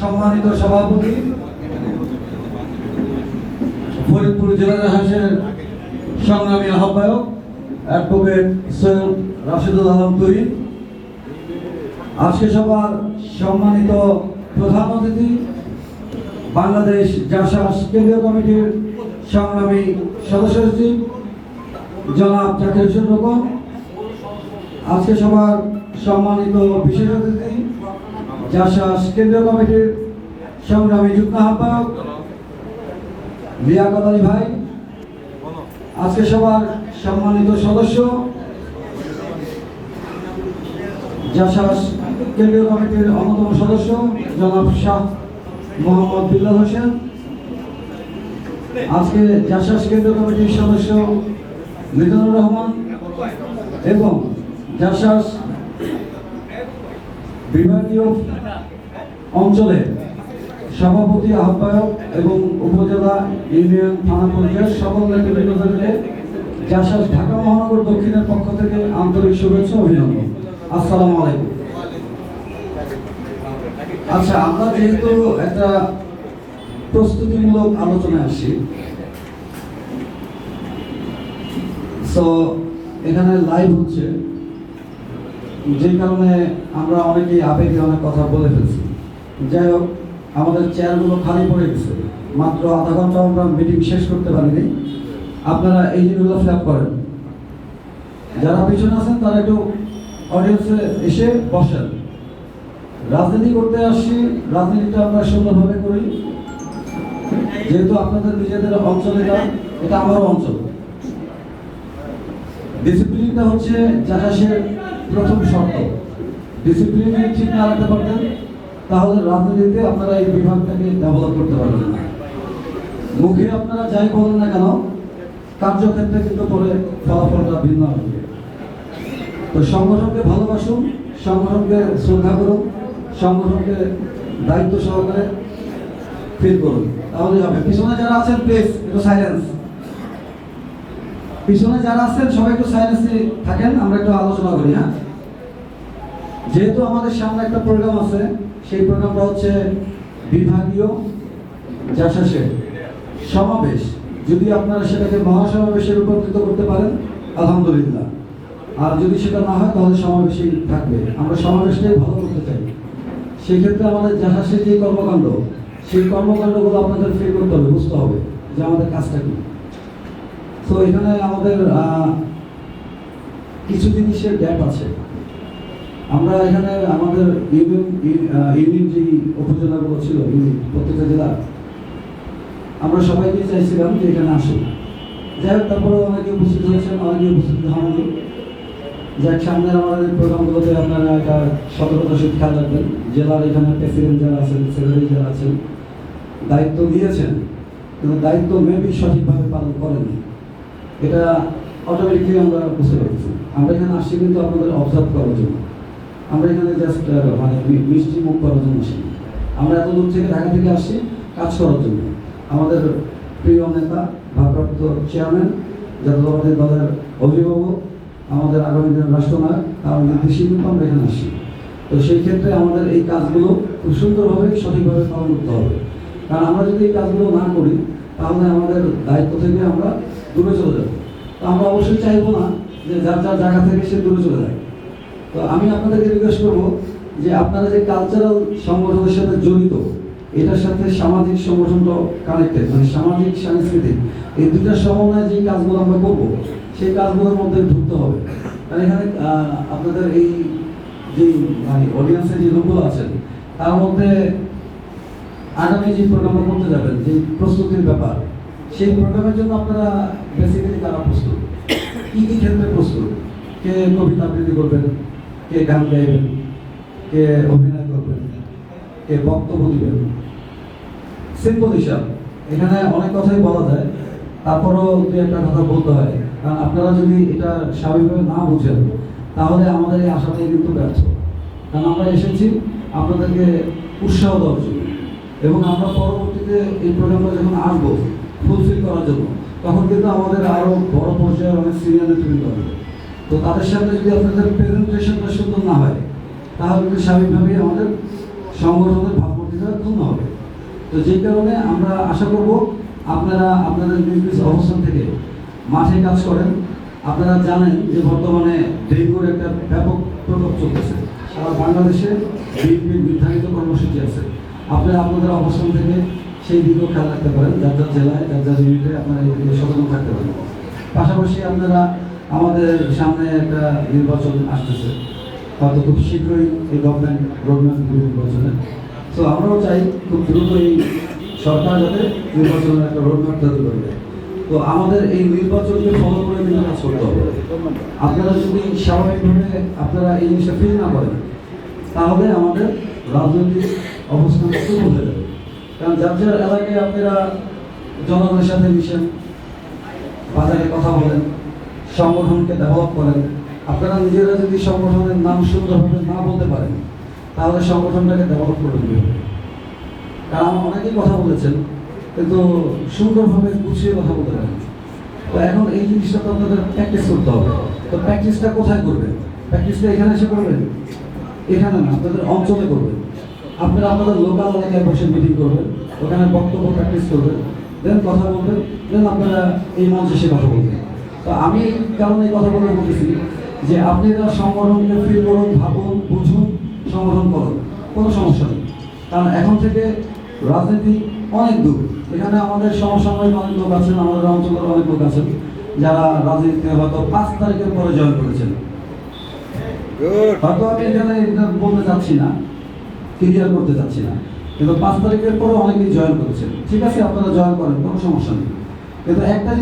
সম্মানিত সভাপতি। ফরিদপুর জেলা জাহাজের সংগ্রামী আহ্বায়ক, অ্যাডভোকেট সৈয়দ রাশিদুল আলম তুহিন। আজকে সভার সম্মানিত প্রধান অতিথি বাংলাদেশ জাসাস কেন্দ্রীয় কমিটির সংগ্রামী সদস্য সচিব, জনাব জাকির হোসেন আজকে সভার সম্মানিত বিশেষ অতিথি জাসাস কেন্দ্রীয় কমিটির সংগ্রামী যুগ্ম আহ্বায়ক লিয়াকত আলী ভাই, আজকে সবার সম্মানিত সদস্য, জাসাস কেন্দ্রীয় কমিটির অন্যতম সদস্য, জনাব শাহ মোহাম্মদ বিল্লাল হোসেন। আজকে জাসাস কেন্দ্রীয় কমিটির সদস্য মিজানুর রহমান এবং জাসাস বিভাগীয় অঞ্চলের সভাপতি আহ্বায়ক এবং উপজেলা ইউনিয়ন থানা পর্যায়ের সকল নেতৃবৃন্দদেরকে জাসাস ঢাকা মহানগর দক্ষিণের পক্ষ থেকে আন্তরিক শুভেচ্ছা অভিনন্দন। আসসালামু আলাইকুম। আচ্ছা আমরা যেহেতু একটা প্রস্তুতিমূলক আলোচনায় আসি সো এখানে লাইভ হচ্ছে। যে কারণে আমরা অনেকেই আবেগে অনেক কথা বলে ফেলছি। যাই হোক, আমাদের চেয়ারগুলো খালি পড়ে গেছে। মাত্র আধা ঘণ্টা আমরা মিটিং শেষ করতে পারিনি। আপনারা এই জিনিসগুলো ফিল করেন। যারা পিছনে আছেন, তারা একটু অডিয়েন্সে এসে বসেন। রাজনীতি করতে আসছি, রাজনীতিটা আমরা সুন্দরভাবে করি। যেহেতু আপনাদের নিজেদের অঞ্চল এটা এটা আমারও অঞ্চল। ডিসিপ্লিনটা হচ্ছে জাহাজের প্রথম শর্ত ডিসিপ্লিন যদি ঠিক না রাখতে পারতেন তাহলে রাজনীতিতে আপনারা এই বিভাগটাকে ডেভেলপ করতে পারবেন মুখে আপনারা যাই বলেন না কেন, কার্যক্ষেত্রে কিন্তু পরে ফলাফলটা ভিন্ন হবে। তো সংগঠনকে ভালোবাসুন, সংগঠনকে শ্রদ্ধা করুন, সংগঠনকে দায়িত্ব সহকারে ফিল করুন। তাহলে হবে। পিছনে যারা আছেন প্লিজ একটু সাইলেন্স পিছনে যারা আছেন, সবাই একটু সাইলেন্সে থাকেন, আমরা একটু আলোচনা করি হ্যাঁ? যেহেতু আমাদের সামনে একটা প্রোগ্রাম আছে, সেই প্রোগ্রামটা হচ্ছে বিভাগীয় জাসাসের সমাবেশ। যদি আপনারা সেটাকে মহাসমাবেশে রূপান্তরিত করতে পারেন, আলহামদুলিল্লাহ। আর যদি সেটা না হয়, তাহলে সমাবেশই থাকবে। আমরা সমাবেশটাই ভালো করতে চাই। সেক্ষেত্রে আমাদের জাহাজের যে কর্মকাণ্ড, সেই কর্মকাণ্ডগুলো আপনাদের ফিল করতে হবে, বুঝতে হবে যে আমাদের কাজটা কি। তো এখানে আমাদের কিছু জিনিসের গ্যাপ আছে। আমরা এখানে আমাদের ইউনিয়ন ইউনিট যে উপজেলাগুলো ছিল ইউনিট প্রত্যেকটা জেলা, আমরা সবাইকে চাইছিলাম যে এখানে আসুন যাই হোক তারপরে অনেকে উপস্থিত হয়েছেন, অনেকে উপস্থিত হননি। যাক সামনের আমাদের প্রোগ্রামগুলোতে আপনারা একটা সতর্কতা সহিত খেয়াল রাখবেন। জেলার এখানে প্রেসিডেন্ট যারা আছেন, সেক্রেটারি যারা আছেন, দায়িত্ব দিয়েছেন কিন্তু দায়িত্ব মেবি সঠিকভাবে পালন করেননি। এটা অটোমেটিকলি আমরা বুঝতে পারছি আমরা এখানে আসছি কিন্তু আপনাদের অবজার্ভ করার জন্য। আমরা এখানে জাস্ট মানে মিষ্টি মুখ করার জন্য আসি আমরা এত দূর থেকে ঢাকা থেকে আসছি কাজ করার জন্য। আমাদের প্রিয় নেতা, ভারপ্রাপ্ত চেয়ারম্যান জাতীয়তাবাদী দলের অভিভাবক, আমাদের আগামী দিনের রাষ্ট্রনায়ক, তার নির্দেশই কিন্তু আমরা এখানে আসি তো সেই ক্ষেত্রে আমাদের এই কাজগুলো খুব সুন্দরভাবে, সঠিকভাবে পালন করতে হবে। কারণ আমরা যদি এই কাজগুলো না করি, তাহলে আমাদের দায়িত্ব থেকে আমরা দূরে চলে যাব। তো আমরা অবশ্যই চাইব না যে যার যার জায়গা থেকে সে দূরে চলে যায়। তো আমি আপনাদেরকে রিকোয়েস্ট করব যে আপনারা যে কালচারাল সংগঠনের সাথে জড়িত, এটার সাথে সামাজিক সংগঠনটা কানেক্টেড মানে সামাজিক সাংস্কৃতিক, এই দুটার সমন্বয়ে যে কাজগুলো আমরা করব, সেই কাজগুলোর মধ্যে ঢুকতে হবে। কারণ এখানে আপনাদের এই যে মানে অডিয়েন্সের যে লোকগুলো আছেন, তার মধ্যে আগামী যে প্রোগ্রামটা করতে যাবেন, যে প্রস্তুতির ব্যাপার সেই প্রোগ্রামের জন্য আপনারা বেসিক্যালি তারা প্রস্তুত, কি কি ক্ষেত্রে প্রস্তুত? কে কবিতা আবৃত্তি করবেন, কে গান গাইবেন, কে অভিনয় করবেন, কে বক্তব্য দিবেন। সিম্পল হিসাব। এখানে অনেক কথাই বলা যায়, তারপরেও দু একটা কথা বলতে হয়। কারণ আপনারা যদি এটা স্বাভাবিকভাবে না বুঝেন, তাহলে আমাদের এই আশাটাই কিন্তু ব্যর্থ। কারণ আমরা এসেছি আপনাদেরকে উৎসাহ দেওয়ার জন্য। এবং আমরা পরবর্তীতে এই প্রোগ্রামটা যখন আসব ফুলফিল করার জন্য। তখন কিন্তু আমাদের আরও বড় পর্যায়ের অনেক সিনিয়র নেতৃবৃন্দ হবে তো তাদের সাথে যদি আপনাদের প্রেজেন্টেশনটা সুন্দর না হয়, তাহলে কিন্তু স্বাভাবিকভাবেই আমাদের সংগঠনের ভাবমূর্তি নিজেরা ক্ষুণ্ণ হবে। তো যেই কারণে আমরা আশা করব আপনারা আপনাদের নিজ নিজ অবস্থান থেকে মাঠে কাজ করেন। আপনারা জানেন যে বর্তমানে ডেঙ্গুর একটা ব্যাপক প্রভাব চলতেছে। সারা বাংলাদেশে বিএনপির নির্ধারিত কর্মসূচি আছে। আপনারা আপনাদের অবস্থান থেকে সেই দিকেও খেয়াল রাখতে পারেন। যার যার জেলায় যার যার ইউনিটে আপনারা এই সচেতন থাকতে পারেন। পাশাপাশি আপনারা আমাদের সামনে একটা নির্বাচন আসতেছে। হয়তো খুব শীঘ্রই এই গভর্নমেন্ট রোডম্যাপ নির্বাচনে। তো আমরাও চাই খুব দ্রুত এই সরকার যাতে নির্বাচনের একটা রোডম্যাপ তৈরি করে দেয়। তো, আমাদের এই নির্বাচনকে ফলো করে কিন্তু কাজ করতে হবে। আপনারা যদি স্বাভাবিকভাবে আপনারা এই জিনিসটা ফিল না করেন, তাহলে আমাদের রাজনৈতিক অবস্থান শুরু হয়ে যাবে। কারণ যার এলাকায় আপনারা জনগণের সাথে মিশেন বাজারে কথা বলেন, সংগঠনকে ডেভেলপ করেন। আপনারা নিজেরা যদি সংগঠনের নাম সুন্দরভাবে না বলতে পারেন, তাহলে সংগঠনটাকে ডেভেলপ করে দিবে কারণ অনেকেই কথা বলেছেন, কিন্তু সুন্দরভাবে গুছিয়ে কথা বলতে পারেন। তো এখন এই জিনিসটা তো আপনাদের প্র্যাকটিস করতে হবে। তো প্র্যাকটিসটা কোথায় করবেন? প্র্যাকটিসটা এখানে এসে করবেন? এখানে না, আপনাদের অঞ্চলে করবেন। আপনারা আপনাদের লোকাল এলাকায় বসে মিটিং করবেন ওখানে বক্তব্য প্র্যাকটিস করবেন দেন কথা বলবেন দেন আপনারা এই মঞ্চে সে কথা বলবেন। তো আমি এই কারণে এই কথা বলে বলতেছি যে আপনি এরা সংগঠনকে ফিল করুন ভাবুন বুঝুন সংগঠন করুন কোনো সমস্যা নেই। কারণ এখন থেকে রাজনীতি অনেক দূর। এখানে আমাদের সমসাময়িক অনেক লোক আছেন আমাদের অঞ্চলের অনেক লোক আছেন যারা রাজনীতিতে হয়তো পাঁচ তারিখের পরে জয়েন করেছেন। হয়তো আমি এখানে এটা বলতে চাচ্ছি না। ক্লিয়ার করতে চাচ্ছি না। কিন্তু পাঁচ তারিখের পরও অনেকেই জয়েন করেছেন ঠিক আছে, আপনারা জয়েন করেন, কোনো সমস্যা নেই। কিন্তু একটা